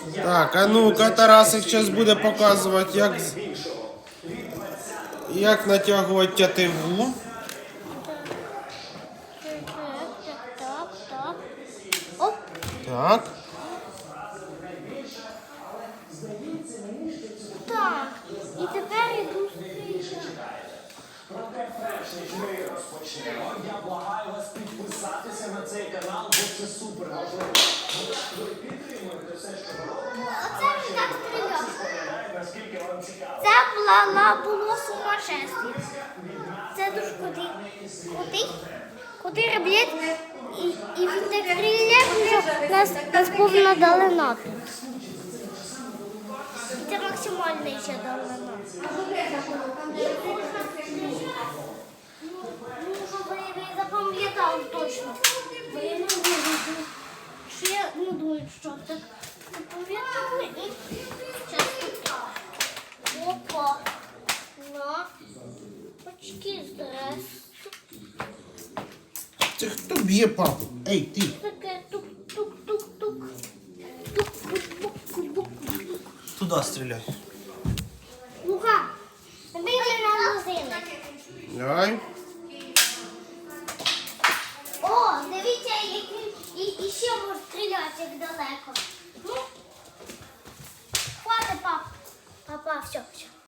Так, а ну-ка, Тарасик зараз буде показувати, як, як натягувати тятиву. Так, так, так. Оп. Так. Так. І тепер іду стріляти. Я благаю вас підписатися на цей канал, бо це супер важливо. Це була було сумасшествие. Це дуже крутий. Крутий. Крутий реблет. І, і так стріляє, нас, нас повна далина тут. І Це максимальна ще далина. Ви запам'ятали точно. Бо не думаю, що я не думаю, так запам'ятали Це хто б'є папу? Ей, ти. Таке тук-тук-тук-тук. Тук-тук-тук-тук. Лука, били на лозину. Давай. О, дивіться, и і, і ще може стріляти як далеко. Ну, хватить, пап. Папа, все, все.